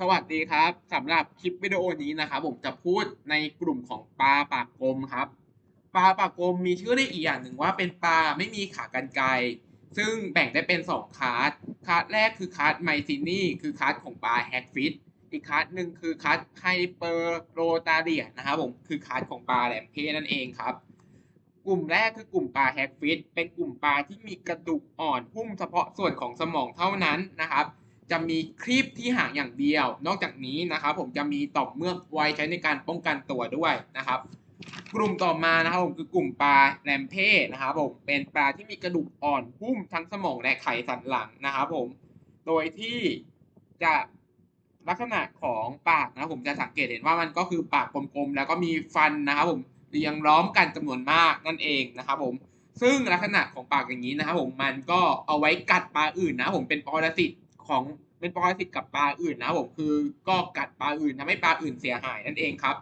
สวัสดีครับสำหรับคลิปวิดีโอนี้นะครับผมจะพูดในกลุ่มของปลาปากกลมครับปลาปากกลมมีชื่อได้อีกอย่างหนึ่งว่าเป็นปลาไม่มีขากรรไกรซึ่งแบ่งได้เป็นสองคลาสคลาสแรกคือคลาสไมซินี่คือคลาสของปลาแฮกฟิตอีกคลาสหนึ่งคือคลาสไฮเปอร์โรตาเดียนะครับผมคือคลาสของปลาแหลมเพนั่นเองครับกลุ่มแรกคือกลุ่มปลาแฮกฟิตเป็นกลุ่มปลาที่มีกระดูกอ่อนหุ้มเฉพาะส่วนของสมองเท่านั้นนะครับ จะมีครีบที่ห่างอย่างเดียว นอกจากนี้นะครับผมจะมีต่อมเมือกไว้ใช้ในการป้องกันตัวด้วยนะครับ กลุ่มต่อมานะครับผมคือกลุ่มปลาแรมเพนะครับผมเป็นปลาที่มีกระดูกอ่อนหุ้มทั้งสมองและไขสันหลังนะครับผมโดยที่จะลักษณะของปากนะครับผมจะสังเกตเห็นว่ามันก็คือปากกลมๆแล้วก็มีฟันนะครับผมเรียงล้อมกันจำนวนมากนั่นเองนะครับผมซึ่งลักษณะของปากอย่างนี้นะครับผมมันก็เอาไว้กัดปลาอื่นนะผมเป็นปรสิต ของเป็นปรสิตกับปลาอื่นนะผมคือก็กัดปลาอื่นทำให้ปลาอื่นเสียหายนั่นเองครับ